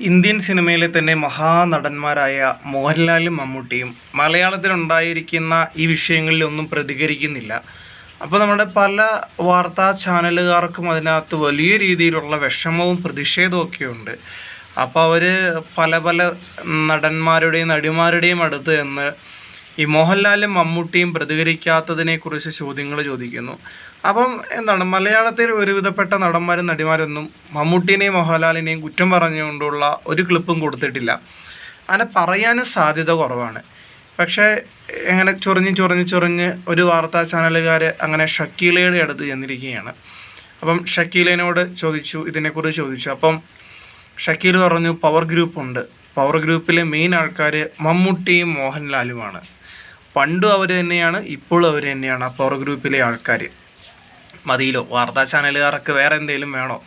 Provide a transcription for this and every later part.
Indian സിനിമയിലെ തന്നെ മഹാനടന്മാരായ മോഹൻലാലും മമ്മൂട്ടിയും മലയാളത്തിലുണ്ടായിരിക്കുന്ന ഈ വിഷയങ്ങളിലൊന്നും പ്രതികരിക്കുന്നില്ല. അപ്പോൾ നമ്മുടെ പല വാർത്താ ചാനലുകാർക്കും അതിനകത്ത് വലിയ രീതിയിലുള്ള വിഷമവും പ്രതിഷേധവും ഉണ്ട്. അപ്പോൾ അവർ പല പല നടന്മാരുടെയും നടിമാരുടെയും അടുത്ത് എന്ന് ഈ മോഹൻലാലും മമ്മൂട്ടിയും പ്രതികരിക്കാത്തതിനെക്കുറിച്ച് ചോദ്യങ്ങൾ ചോദിക്കുന്നു. അപ്പം എന്താണ് മലയാളത്തിൽ ഒരുവിധപ്പെട്ട നടന്മാരും നടിമാരൊന്നും മമ്മൂട്ടിനെയും മോഹൻലാലിനെയും കുറ്റം പറഞ്ഞുകൊണ്ടുള്ള ഒരു ക്ലിപ്പും കൊടുത്തിട്ടില്ല. അങ്ങനെ പറയാനും സാധ്യത കുറവാണ്. പക്ഷേ എങ്ങനെ ചൊറിഞ്ഞ് ചൊറിഞ്ഞ് ചൊറിഞ്ഞ് ഒരു വാർത്താ ചാനലുകാർ അങ്ങനെ ഷക്കീലയുടെ അടുത്ത് ചെന്നിരിക്കുകയാണ്. അപ്പം ഷക്കീലനോട് ചോദിച്ചു ഇതിനെക്കുറിച്ച് ചോദിച്ചു. അപ്പം ഷക്കീൽ പറഞ്ഞു പവർ ഗ്രൂപ്പുണ്ട്. പവർ ഗ്രൂപ്പിലെ മെയിൻ ആൾക്കാർ മമ്മൂട്ടിയും മോഹൻലാലുമാണ്. പണ്ടും അവർ തന്നെയാണ് ഇപ്പോഴും അവർ തന്നെയാണ് ആ പവർ ഗ്രൂപ്പിലെ ആൾക്കാർ മതിയിലോ? വാർത്താ ചാനലുകാർക്ക് വേറെ എന്തെങ്കിലും വേണോ?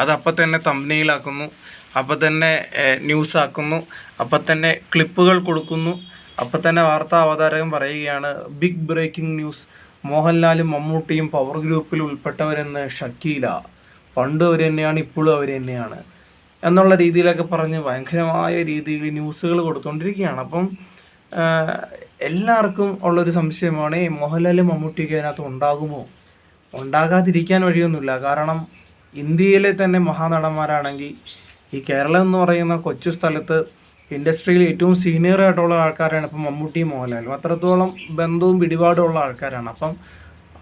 അത് തന്നെ തമ്പനിയിലാക്കുന്നു അപ്പം തന്നെ ന്യൂസ് ആക്കുന്നു അപ്പം തന്നെ ക്ലിപ്പുകൾ കൊടുക്കുന്നു അപ്പം തന്നെ വാർത്താ അവതാരകൻ പറയുകയാണ് ബിഗ് ബ്രേക്കിംഗ് ന്യൂസ് മോഹൻലാലും മമ്മൂട്ടിയും പവർ ഗ്രൂപ്പിൽ ഉൾപ്പെട്ടവരെന്ന് ഷക്കീല. പണ്ടും അവർ തന്നെയാണ് ഇപ്പോഴും അവർ തന്നെയാണ്. എന്നുള്ള രീതിയിലൊക്കെ പറഞ്ഞ് ഭയങ്കരമായ രീതിയിൽ ന്യൂസുകൾ കൊടുത്തുകൊണ്ടിരിക്കുകയാണ് അപ്പം എല്ലാവർക്കും ഉള്ളൊരു സംശയമാണ് മോഹൻലാലും മമ്മൂട്ടിയൊക്കെ അതിനകത്ത് ഉണ്ടാകുമോ? ഉണ്ടാകാതിരിക്കാൻ വഴിയൊന്നുമില്ല. കാരണം ഇന്ത്യയിലെ തന്നെ മഹാനടന്മാരാണെങ്കിൽ ഈ കേരളം എന്ന് പറയുന്ന കൊച്ചു സ്ഥലത്ത് ഇൻഡസ്ട്രിയിൽ ഏറ്റവും സീനിയർ ആയിട്ടുള്ള ആൾക്കാരാണ് ഇപ്പം മമ്മൂട്ടി മോഹൻലാലും. അത്രത്തോളം ബന്ധവും പിടിപാടും ഉള്ള ആൾക്കാരാണ്. അപ്പം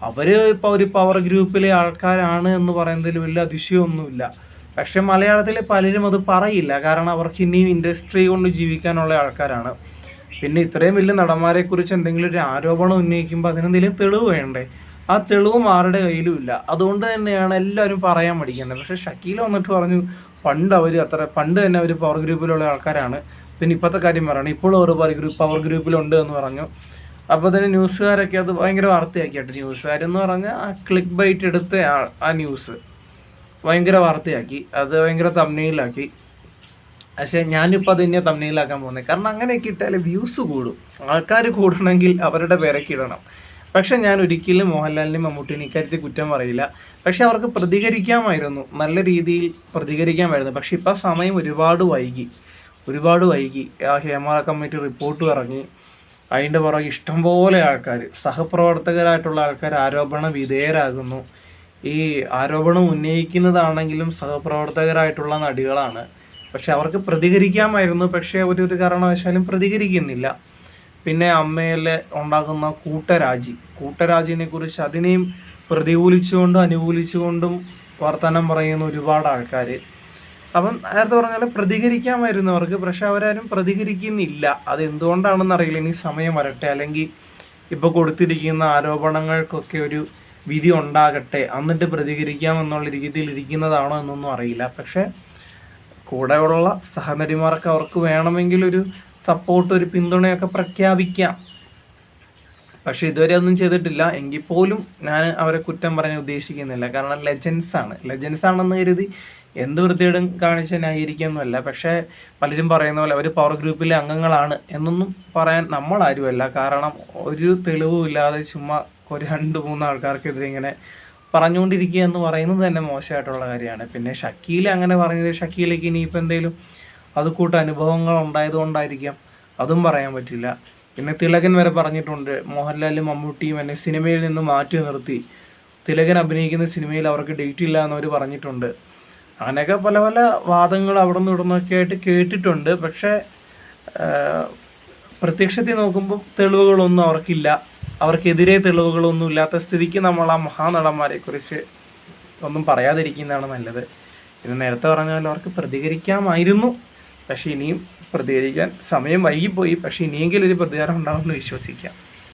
അവർ ഇപ്പോൾ ഒരു പവർ ഗ്രൂപ്പിലെ ആൾക്കാരാണ് എന്ന് പറയുന്നതിൽ വലിയ അതിശയമൊന്നുമില്ല. പക്ഷേ മലയാളത്തിൽ പലരും അത് പറയില്ല. കാരണം അവർക്ക് ഇനിയും ഇൻഡസ്ട്രി കൊണ്ട് ജീവിക്കാനുള്ള ആൾക്കാരാണ്. പിന്നെ ഇത്രയും വലിയ നടന്മാരെ കുറിച്ച് എന്തെങ്കിലും ഒരു ആരോപണം ഉന്നയിക്കുമ്പോൾ അതിനെന്തെങ്കിലും തെളിവ് വേണ്ടേ? ആ തെളിവും ആരുടെ കയ്യിലും ഇല്ല അതുകൊണ്ട് തന്നെയാണ് എല്ലാവരും പറയാൻ മടിക്കുന്നത്. പക്ഷെ ഷക്കീൽ വന്നിട്ട് പറഞ്ഞു പണ്ട് അവർ അത്ര പണ്ട് തന്നെ അവർ പവർ ഗ്രൂപ്പിലുള്ള ആൾക്കാരാണ്. പിന്നെ ഇപ്പോഴത്തെ കാര്യം പറയണം. ഇപ്പോഴും ഓരോ പവർ ഗ്രൂപ്പ് പവർ ഗ്രൂപ്പിലുണ്ട് എന്ന് പറഞ്ഞു. അപ്പോൾ തന്നെ ന്യൂസുകാരൊക്കെ അത് ഭയങ്കര വാർത്തയാക്കിയിട്ട്. ന്യൂസുകാരെന്ന് പറഞ്ഞാൽ ആ ക്ലിക്ക് ബൈറ്റ് എടുത്ത ആ ന്യൂസ് ഭയങ്കര വാർത്തയാക്കി. അത് ഭയങ്കര തമ്മിലാക്കി പക്ഷേ ഞാനിപ്പോൾ അത് തന്നെയാണ് തമ്മിലാക്കാൻ പോകുന്നത് കാരണം അങ്ങനെയൊക്കെ ഇട്ടാൽ വ്യൂസ് കൂടും. ആൾക്കാർ കൂടണമെങ്കിൽ അവരുടെ പേരൊക്കെ ഇടണം. പക്ഷെ ഞാൻ ഒരിക്കലും മോഹൻലാലിനും മമ്മൂട്ടിനും ഇക്കാര്യത്തിൽ കുറ്റം പറയില്ല. പക്ഷെ അവർക്ക് പ്രതികരിക്കാമായിരുന്നു. നല്ല രീതിയിൽ പ്രതികരിക്കാമായിരുന്നു. പക്ഷെ ഇപ്പോൾ സമയം ഒരുപാട് വൈകി. ഒരുപാട് വൈകി. ആ ഹേമ കമ്മിറ്റി റിപ്പോർട്ട് ഇറങ്ങി. അതിന്റെ പുറകെ ഇഷ്ടംപോലെ ആൾക്കാർ സഹപ്രവർത്തകരായിട്ടുള്ള ആൾക്കാർ ആരോപണ വിധേയരാകുന്നു. ഈ ആരോപണം ഉന്നയിക്കുന്നതാണെങ്കിലും സഹപ്രവർത്തകരായിട്ടുള്ള നടികളാണ്. പക്ഷെ അവർക്ക് പ്രതികരിക്കാമായിരുന്നു. പക്ഷേ ഒരു ഒരു കാരണവശാലും പ്രതികരിക്കുന്നില്ല. പിന്നെ അമ്മയിലെ ഉണ്ടാകുന്ന കൂട്ടരാജി. കൂട്ടരാജിനെ കുറിച്ച് അതിനെയും പ്രതികൂലിച്ചുകൊണ്ടും അനുകൂലിച്ചുകൊണ്ടും വർത്തമാനം പറയുന്ന ഒരുപാട് ആൾക്കാർ അപ്പം നേരത്തെ പറഞ്ഞാൽ പോലെ പ്രതികരിക്കാമായിരുന്നു അവർക്ക്. പക്ഷെ അവരാരും പ്രതികരിക്കുന്നില്ല. അത് എന്തുകൊണ്ടാണെന്ന് അറിയില്ല. ഇനി സമയം വരട്ടെ. അല്ലെങ്കിൽ ഇപ്പോൾ കൊടുത്തിരിക്കുന്ന ആരോപണങ്ങൾക്കൊക്കെ ഒരു വിധി ഉണ്ടാകട്ടെ. എന്നിട്ട് പ്രതികരിക്കാമെന്നുള്ള രീതിയിൽ ഇരിക്കുന്നതാണോ എന്നൊന്നും അറിയില്ല. പക്ഷേ കൂടെയുള്ള സഹനടിമാർക്ക് അവർക്ക് വേണമെങ്കിൽ ഒരു സപ്പോർട്ട് ഒരു പിന്തുണയൊക്കെ പ്രഖ്യാപിക്കാം. പക്ഷെ ഇതുവരെ ഒന്നും ചെയ്തിട്ടില്ല. എങ്കിൽ പോലും ഞാൻ അവരെ കുറ്റം പറയാൻ ഉദ്ദേശിക്കുന്നില്ല. കാരണം ലെജൻസ് ആണ്. ലെജൻസ് ആണെന്ന് കരുതി എന്ത് വൃത്തിയിടും കാണിച്ച് പക്ഷേ പലരും പറയുന്ന പോലെ അവർ പവർ ഗ്രൂപ്പിലെ അംഗങ്ങളാണ് എന്നൊന്നും പറയാൻ നമ്മളാരുമല്ല. കാരണം ഒരു തെളിവുമില്ലാതെ ചുമ്മാ ഒരു രണ്ട് മൂന്ന് ആൾക്കാർക്കെതിരെ ഇങ്ങനെ പറഞ്ഞുകൊണ്ടിരിക്കുക എന്ന് പറയുന്നത് തന്നെ മോശമായിട്ടുള്ള കാര്യമാണ്. പിന്നെ ഷക്കീൽ അങ്ങനെ പറഞ്ഞത് ഷക്കീലേക്ക് ഇനിയിപ്പോൾ എന്തെങ്കിലും അത് കൂട്ട അനുഭവങ്ങൾ ഉണ്ടായതുകൊണ്ടായിരിക്കാം. അതും പറയാൻ പറ്റില്ല. പിന്നെ തിലകൻ വരെ പറഞ്ഞിട്ടുണ്ട് മോഹൻലാലും മമ്മൂട്ടിയും എന്നെ സിനിമയിൽ നിന്ന് മാറ്റി നിർത്തി. തിലകൻ അഭിനയിക്കുന്ന സിനിമയിൽ അവർക്ക് ഡേറ്റ് ഇല്ല എന്നവർ പറഞ്ഞിട്ടുണ്ട്. അങ്ങനെയൊക്കെ പല പല വാദങ്ങൾ അവിടെ നിന്ന് ഇവിടെ നിന്നൊക്കെ ആയിട്ട് കേട്ടിട്ടുണ്ട്. പക്ഷേ പ്രത്യക്ഷത്തിൽ നോക്കുമ്പോൾ തെളിവുകളൊന്നും അവർക്കില്ല. അവർക്കെതിരെ തെളിവുകളൊന്നും ഇല്ലാത്ത സ്ഥിതിക്ക് നമ്മൾ ആ മഹാനടന്മാരെ കുറിച്ച് ഒന്നും പറയാതിരിക്കുന്നതാണ് നല്ലത്. ഇത് നേരത്തെ പറഞ്ഞ പോലെ അവർക്ക് പ്രതികരിക്കാമായിരുന്നു. പക്ഷേ ഇനിയും പ്രതികരിക്കാൻ സമയം വൈകിപ്പോയി. പക്ഷേ ഇനിയെങ്കിലും ഒരു പ്രതികാരം ഉണ്ടാകുമെന്ന് വിശ്വസിക്കാം.